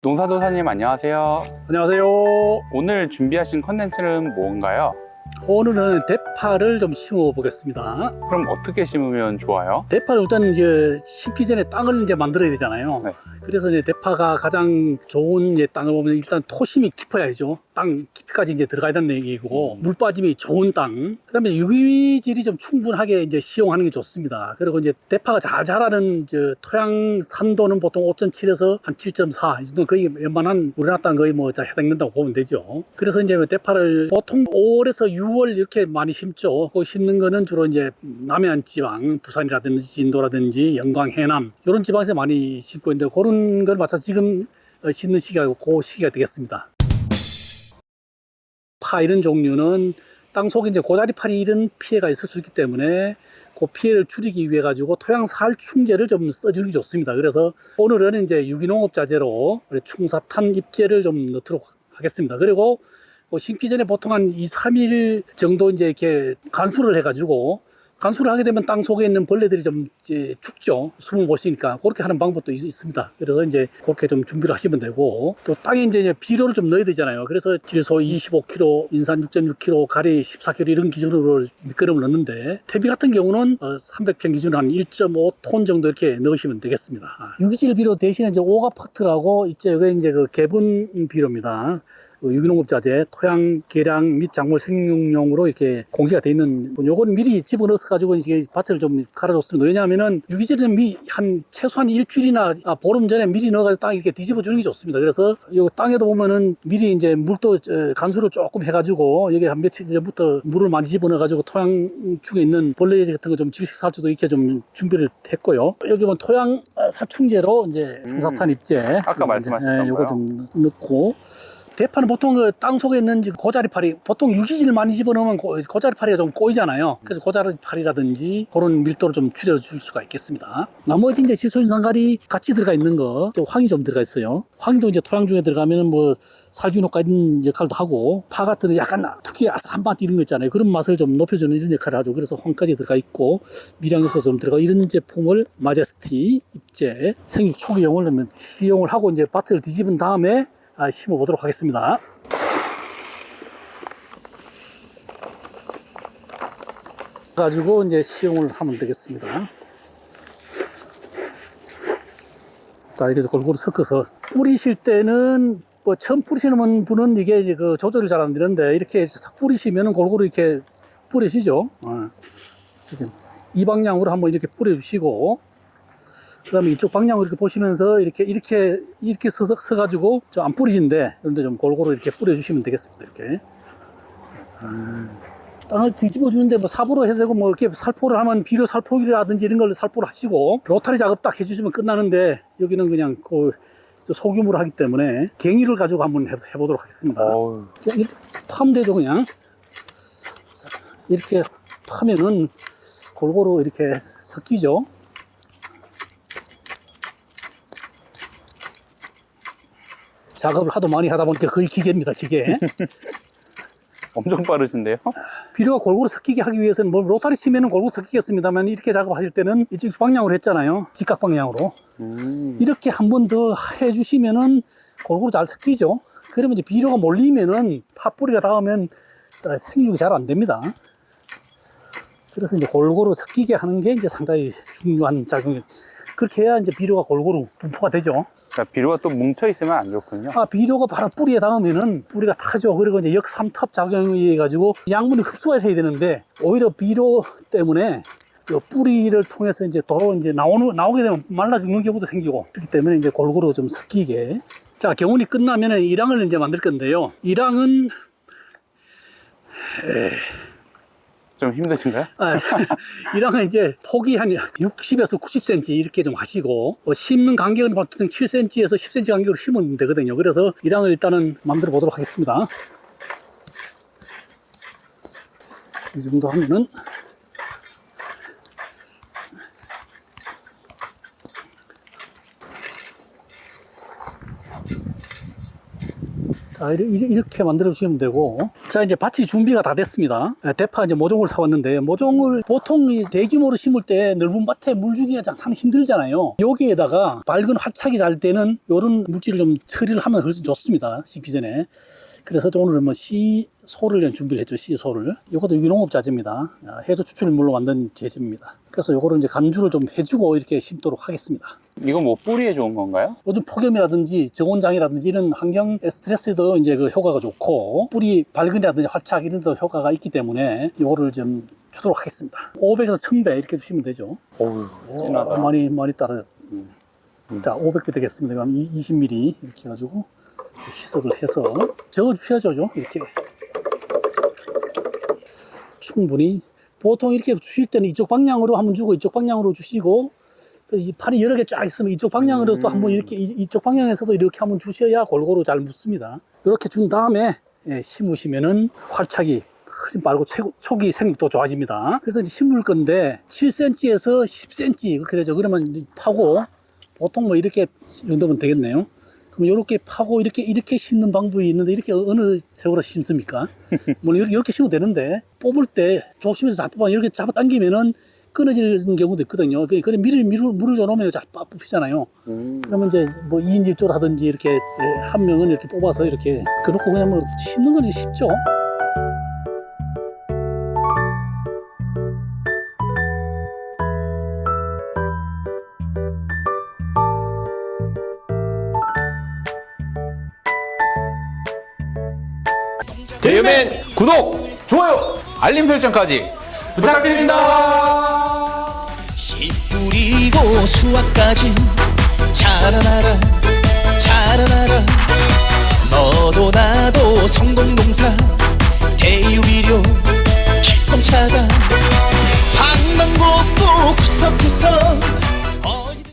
농사도사님 안녕하세요. 안녕하세요. 오늘 준비하신 컨텐츠는 뭔가요? 오늘은 대파를 좀 심어 보겠습니다. 그럼 어떻게 심으면 좋아요? 대파를 일단 이제 심기 전에 땅을 이제 만들어야 되잖아요. 네. 그래서 이제 대파가 가장 좋은 이제 땅을 보면 일단 토심이 깊어야죠. 땅 깊이까지 이제 들어가야 되는 얘기고 물 빠짐이 좋은 땅. 그다음에 유기질이 좀 충분하게 이제 시용하는 게 좋습니다. 그리고 이제 대파가 잘 자라는 저 토양 산도는 보통 5.7에서 한 7.4 이 정도 거의 웬만한 우리나라 땅 거의 뭐자 해당된다고 보면 되죠. 그래서 이제 대파를 보통 5월에서 6월 이렇게 많이 심죠. 그 심는 거는 주로 이제 남해안 지방, 부산이라든지 진도라든지 영광, 해남 이런 지방에서 많이 심고 있는데 그런 걸 맞춰서 지금 어, 심는 시기가 그 시기가 되겠습니다. 파 이런 종류는 땅 속에 이제 고자리파리 이런 피해가 있을 수 있기 때문에 그 피해를 줄이기 위해 가지고 토양 살충제를 좀 써주는 게 좋습니다. 그래서 오늘은 이제 유기농업 자재로 우리 충사탄 입제를 좀 넣도록 하겠습니다. 그리고 그 심기 전에 보통 한 2, 3일 정도 이제 이렇게 간수를 해가지고 간수를 하게 되면 땅 속에 있는 벌레들이 좀 이제 죽죠. 숨을 못 쉬니까 그렇게 하는 방법도 있- 있습니다. 그래서 이제 그렇게 좀 준비를 하시면 되고 또 땅에 이제 비료를 좀 넣어야 되잖아요. 그래서 질소 25kg, 인산 6.6kg, 가리 14kg 이런 기준으로 미끄럼을 넣는데 태비 같은 경우는 300평 기준 한 1.5톤 정도 이렇게 넣으시면 되겠습니다. 아, 유기질 비료 대신에 이제 오가퍼트라고 이제 이게 이제 그 개분 비료입니다. 그 유기농업 자재, 토양 개량 및 작물 생육용으로 이렇게 공시가 돼 있는 요건 미리 집어넣어서 가지고 이게 밭을 좀 갈아줬습니다. 왜냐하면은 유기질은 미, 한 최소한 일주일이나 아, 보름 전에 미리 넣어가지고 땅 이렇게 뒤집어 주는 게 좋습니다. 그래서 요 땅에도 보면은 미리 이제 물도 어, 간수를 조금 해가지고 여기 한 며칠 전부터 물을 많이 집어넣어가지고 토양 중에 있는 벌레 같은 거 좀 질식살주도 이렇게 좀 준비를 했고요. 여기 보면 토양 아, 살충제로 이제 중사탄 입제 아까 말씀하셨던 예, 요거? 좀 넣고 대파는 보통 그 땅 속에 있는 이제 고자리파리 보통 유기질 많이 집어넣으면 고, 고자리파리가 좀 꼬이잖아요. 그래서 고자리파리라든지 그런 밀도를 좀 줄여줄 수가 있겠습니다. 나머지 이제 지소인산갈이 같이 들어가 있는 거, 또 황이 좀 들어가 있어요. 황도 이제 토양 중에 들어가면은 뭐 살균 효과 있는 역할도 하고 파 같은 약간 특유의 아삭한 맛 이런 거 있잖아요. 그런 맛을 좀 높여주는 이런 역할을 하죠. 그래서 황까지 들어가 있고 미량효소 좀 들어가 이런 제품을 마제스티 입제 생육 초기용을 시용을 하고 이제 밭을 뒤집은 다음에 아, 심어 보도록 하겠습니다. 가지고 이제 시용을 하면 되겠습니다. 자, 이렇게 골고루 섞어서 뿌리실 때는 뭐 처음 뿌리시는 분은 이게 그 조절을 잘 안 되는데 이렇게 싹 뿌리시면은 골고루 이렇게 뿌리시죠. 어. 이 방향으로 한번 이렇게 뿌려주시고 그 다음에 이쪽 방향으로 이렇게 보시면서 이렇게 이렇게 이렇게 서서 서가지고 저 안 뿌리신데 그런데 좀 골고루 이렇게 뿌려주시면 되겠습니다. 이렇게 음. 땅을 뒤집어 주는데 뭐 삽으로 해도 되고 뭐 이렇게 살포를 하면 비료 살포기라든지 이런 걸로 살포를 하시고 로타리 작업 딱 해주시면 끝나는데 여기는 그냥 그 소규모로 하기 때문에 갱이를 가지고 한번 해, 해보도록 하겠습니다. 어우, 그냥 이렇게 파면 되죠 그냥 자, 이렇게 파면은 골고루 이렇게 섞이죠 작업을 하도 많이 하다 보니까 거의 기계입니다 기계 엄청 빠르신데요? 비료가 골고루 섞이게 하기 위해서는 뭐 로타리 치면은 골고루 섞이겠습니다만 이렇게 작업하실 때는 이쪽 방향으로 했잖아요 직각 방향으로 음, 이렇게 한 번 더 해주시면은 골고루 잘 섞이죠. 그러면 이제 비료가 몰리면은 팥뿌리가 닿으면 어, 생육이 잘 안 됩니다. 그래서 이제 골고루 섞이게 하는 게 이제 상당히 중요한 작용이. 그렇게 해야 이제 비료가 골고루 분포가 되죠. 그러니까 비료가 또 뭉쳐 있으면 안 좋군요. 아, 비료가 바로 뿌리에 닿으면은 뿌리가 타죠. 그리고 이제 역삼탑 작용에 의해 가지고 양분이 흡수가 해야 되는데 오히려 비료 때문에 그 뿌리를 통해서 이제 도로 이제 나오는 나오게 되면 말라 죽는 경우도 생기고 그렇기 때문에 이제 골고루 좀 섞이게. 자, 경운이 끝나면은 이랑을 이제 만들 건데요. 이랑은 좀 힘드신가요? 아, 이랑은 이제 폭이 한 60에서 90cm 이렇게 좀 하시고 어, 심는 간격은 보통 7cm에서 10cm 간격으로 심으면 되거든요. 그래서 이랑을 일단은 만들어 보도록 하겠습니다. 이 정도 하면은 자, 이렇게, 만들어 주시면 되고. 자, 이제 밭이 준비가 다 됐습니다. 예, 대파 이제 모종을 사왔는데, 모종을 보통 이 대규모로 심을 때 넓은 밭에 물 주기가 참 힘들잖아요. 여기에다가 밝은 화착이 잘 되는 이런 물질을 좀 처리를 하면 훨씬 좋습니다. 심기 전에. 그래서 오늘은 뭐 시소를 좀 준비를 했죠. 시소를. 이것도 유기농업 자재입니다. 아, 해도 추출물로 만든 제재입니다. 그래서 요거를 이제 간주를 좀 해주고 이렇게 심도록 하겠습니다. 이거 뭐 뿌리에 좋은 건가요? 요즘 폭염이라든지 정원장이라든지 이런 환경 스트레스에도 이제 그 효과가 좋고 뿌리 발근이라든지 활착 이런 데도 효과가 있기 때문에 요거를 좀 주도록 하겠습니다. 500에서 1000배 이렇게 주시면 되죠. 어우, 진하다. 어, 많이 많이 따라. 자, 500배 되겠습니다. 그럼 20mm 이렇게 해가지고 희석을 해서 적어 주셔야죠, 이렇게 충분히. 보통 이렇게 주실 때는 이쪽 방향으로 한번 주고 이쪽 방향으로 주시고 이 팔이 여러 개 쫙 있으면 이쪽 방향으로 또 한번 이렇게 이- 이쪽 방향에서도 이렇게 한번 주셔야 골고루 잘 묻습니다. 이렇게 준 다음에 예, 심으시면은 활착이 훨씬 빠르고 최고- 초기 생육도 좋아집니다. 그래서 이제 심을 건데 7cm에서 10cm 그렇게 되죠. 그러면 파고 보통 뭐 이렇게 정도면 되겠네요. 그럼 이렇게 파고 이렇게 이렇게 심는 방법이 있는데 이렇게 어느 세월에 심습니까? 뭐 이렇게, 이렇게 심어도 되는데 뽑을 때 조심해서 잘 뽑아 이렇게 잡아 당기면은 끊어지는 경우도 있거든요. 그- 그래 미를 미를 물을 줘놓으면 잘 빠- 뽑히잖아요. 그러면 이제 뭐 2인 1조를 하든지 이렇게 예, 한 명은 이렇게 뽑아서 이렇게 그놓고 그냥 뭐 심는 건 쉽죠. 대유맨 구독, 좋아요, 알림 설정까지 부탁드립니다. 씨 뿌리고 수확까지 자라나